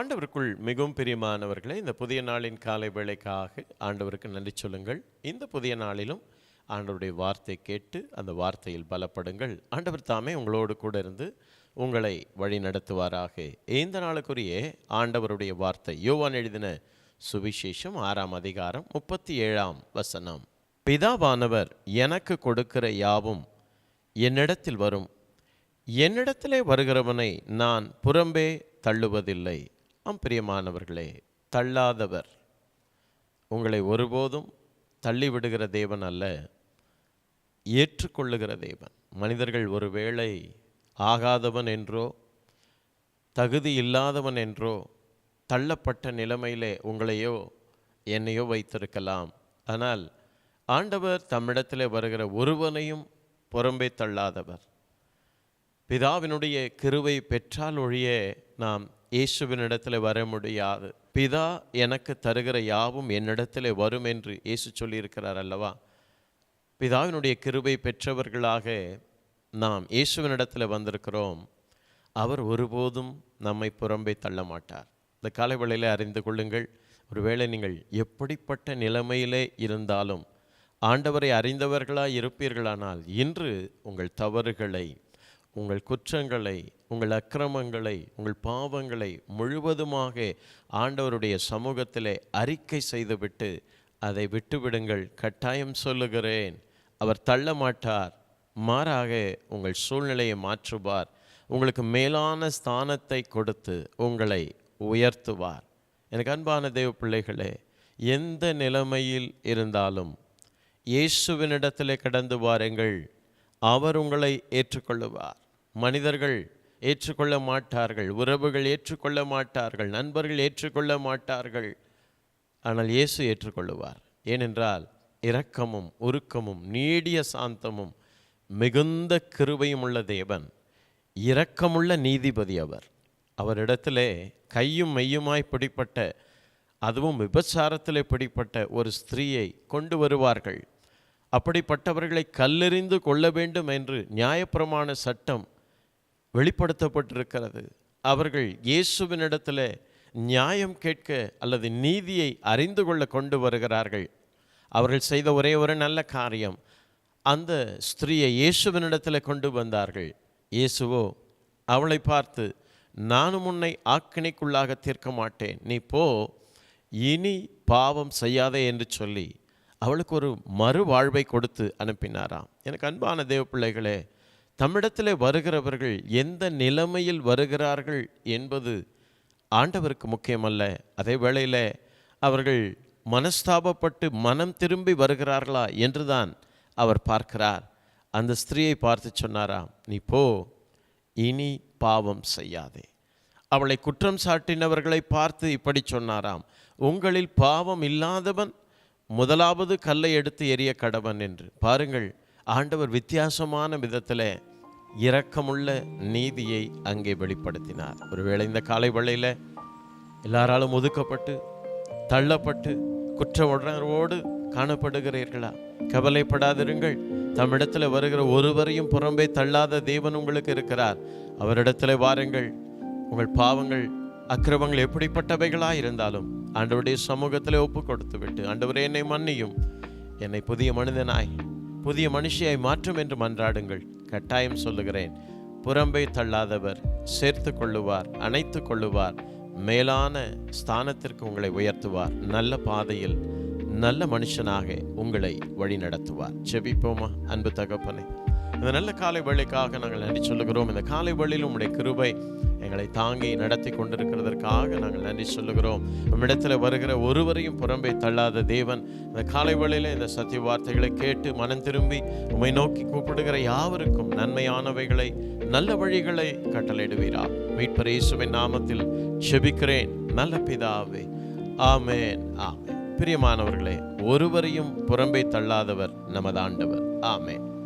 ஆண்டவருக்குள் மிகவும் பிரியமானவர்களே இந்த புதிய நாளின் காலை வேளைக்காக ஆண்டவருக்கு நன்றி சொல்லுங்கள். இந்த புதிய நாளிலும் ஆண்டவருடைய வார்த்தை கேட்டு அந்த வார்த்தையில் பலப்படுங்கள். ஆண்டவர் தாமே உங்களோடு கூட இருந்து உங்களை வழி நடத்துவாராக. இந்த நாளுக்குரிய ஆண்டவருடைய வார்த்தை யோவான் எழுதின சுவிசேஷம் ஆறாம் அதிகாரம் முப்பத்தி ஏழாம் வசனம். பிதாவானவர் எனக்கு கொடுக்கிற யாவும் என்னிடத்தில் வரும். என்னிடத்திலே வருகிறவனை நான் புறம்பே தள்ளுவதில்லை. ஆம் பிரியமானவர்களே தள்ளாதவர். உங்களை ஒருபோதும் தள்ளிவிடுகிற தேவன் அல்ல ஏற்றுக்கொள்ளுகிற தேவன். மனிதர்கள் ஒருவேளை ஆகாதவன் என்றோ தகுதி இல்லாதவன் என்றோ தள்ளப்பட்ட நிலைமையிலே உங்களையோ என்னையோ வைத்திருக்கலாம். ஆனால் ஆண்டவர் தம்மிடத்திலே வருகிற ஒருவனையும் புறம்பே தள்ளாதவர். பிதாவினுடைய கிருவை பெற்றால் ஒழிய நாம் இயேசுவினிடத்தில் வர முடியாது பிதா எனக்கு தருகிற யாவும் என்னிடத்தில் வரும் என்று இயேசு சொல்லியிருக்கிறார் அல்லவா? பிதாவினுடைய கிருபை பெற்றவர்களாக நாம் இயேசுவினிடத்தில் வந்திருக்கிறோம். அவர் ஒருபோதும் நம்மை புறம்பே தள்ள மாட்டார் இந்த காலைவேளையில் அறிந்து கொள்ளுங்கள் ஒருவேளை நீங்கள் எப்படிப்பட்ட நிலைமையிலே இருந்தாலும் ஆண்டவரை அறிந்தவர்களாக இருப்பீர்களானால் இன்று உங்கள் தவறுகளை உங்கள் குற்றங்களை உங்கள் அக்கிரமங்களை உங்கள் பாவங்களை முழுவதுமாக ஆண்டவருடைய சமூகத்திலே அறிக்கை செய்துவிட்டு அதை விட்டுவிடுங்கள். கட்டாயம் சொல்லுகிறேன். அவர் தள்ள மாட்டார் மாறாக உங்கள் சூழ்நிலையை மாற்றுவார். உங்களுக்கு மேலான ஸ்தானத்தை கொடுத்து உங்களை உயர்த்துவார். எனக்கு அன்பான தேவ பிள்ளைகளே எந்த நிலைமையில் இருந்தாலும் இயேசுவினிடத்திலே கடந்து வாருங்கள். அவர் உங்களை ஏற்றுக்கொள்ளுவார். மனிதர்கள் ஏற்றுக்கொள்ள மாட்டார்கள் உறவுகள் ஏற்றுக்கொள்ள மாட்டார்கள் நண்பர்கள் ஏற்றுக்கொள்ள மாட்டார்கள். ஆனால் இயேசு ஏற்றுக்கொள்ளுவார். ஏனென்றால் இரக்கமும் உருக்கமும் நீடிய சாந்தமும் மிகுந்த கிருபையும் உள்ள தேவன் இரக்கமுள்ள நீதிபதி அவர். அவரிடத்திலே கையும் மெய்யுமாய் பிடிப்பட்ட அதுவும் விபச்சாரத்திலே பிடிப்பட்ட ஒரு ஸ்திரீயை கொண்டு வருவார்கள். அப்படிப்பட்டவர்களை கல்லெறிந்து கொள்ள வேண்டும் என்று நியாயப்பிரமாண சட்டம் வெளிப்படுத்தப்பட்டிருக்கிறது. அவர்கள் இயேசுவினிடத்தில் நியாயம் கேட்க அல்லது நீதியை அறிந்து கொள்ள கொண்டு வருகிறார்கள். அவர்கள் செய்த ஒரே ஒரு நல்ல காரியம். அந்த ஸ்திரீயை இயேசுவினிடத்தில் கொண்டு வந்தார்கள். இயேசுவோ அவளை பார்த்து நானும் உன்னை ஆக்கினைக்குள்ளாக தீர்க்க மாட்டேன் நீ போ. இனி பாவம் செய்யாதே என்று சொல்லி அவளுக்கு ஒரு மறு வாழ்வை கொடுத்து அனுப்பினாராம். எனக்கு அன்பான தேவ பிள்ளைகளே தம்மிடத்தில் வருகிறவர்கள் எந்த நிலைமையில் வருகிறார்கள் என்பது ஆண்டவருக்கு முக்கியமல்ல. அதே வேளையில் அவர்கள் மனஸ்தாபப்பட்டு மனம் திரும்பி வருகிறார்களா என்றுதான் அவர் பார்க்கிறார். அந்த ஸ்திரீயை பார்த்து சொன்னாராம் நீ போ இனி பாவம் செய்யாதே. அவளை குற்றம் சாட்டினவர்களை பார்த்து இப்படி சொன்னாராம் உங்களில் பாவம் இல்லாதவன் முதலாவது கல்லை எடுத்து எரிய கடவன் என்று. பாருங்கள் ஆண்டவர் வித்தியாசமான விதத்தில் இரக்கமுள்ள நீதியை அங்கே வெளிப்படுத்தினார். ஒருவேளை இந்த காலை வேளையில் எல்லாராலும் ஒதுக்கப்பட்டு தள்ளப்பட்டு குற்ற உணர்வோடு காணப்படுகிறீர்களா? கவலைப்படாதிருங்கள். தம்மிடத்தில் வருகிற ஒருவரையும் புறம்பே தள்ளாத தேவன் உங்களுக்கு இருக்கிறார். அவரிடத்தில் வாருங்கள். உங்கள் பாவங்கள் அக்கிரமங்கள் எப்படிப்பட்டவைகளாக இருந்தாலும் ஆண்டவருடைய சமூகத்தில் ஒப்பு கொடுத்து விட்டு ஆண்டவரே என்னை மன்னியும். என்னை புதிய மனிதனாய் புதிய மனுஷியாய் மாற்றும் என்று மன்றாடுங்கள். கட்டாயம் சொல்லுகிறேன். புறம்பை தள்ளாதவர் சேர்த்து கொள்ளுவார் அணைத்து கொள்ளுவார் மேலான ஸ்தானத்திற்கு உங்களை உயர்த்துவார். நல்ல பாதையில் நல்ல மனுஷனாக உங்களை வழி நடத்துவார் செபிப்போமா அன்பு தகப்பனே. இந்த நல்ல காலை வழிக்காக நாங்கள் நன்றி சொல்லுகிறோம். இந்த காலை வழியில் உங்களுடைய கிருபை எங்களை தாங்கி நடத்தி கொண்டிருக்கிறதற்காக நாங்கள் நன்றி சொல்லுகிறோம். நம்மிடத்தில் வருகிற ஒருவரையும் புறம்பை தள்ளாத தேவன் இந்த காலை வழியில் இந்த சத்திய வார்த்தைகளை கேட்டு மனம் திரும்பி உண்மை நோக்கி கூப்பிடுகிற யாவருக்கும் நன்மையானவைகளை நல்ல வழிகளை கட்டளையிடுவீரா. மீட்பர் இயேசுவின் நாமத்தில் செபிக்கிறேன். நல்ல பிதாவே ஆமேன் ஆமேன். பிரியமானவர்களே ஒருவரையும் புறம்பை தள்ளாதவர் நமது ஆண்டவர். ஆமேன்.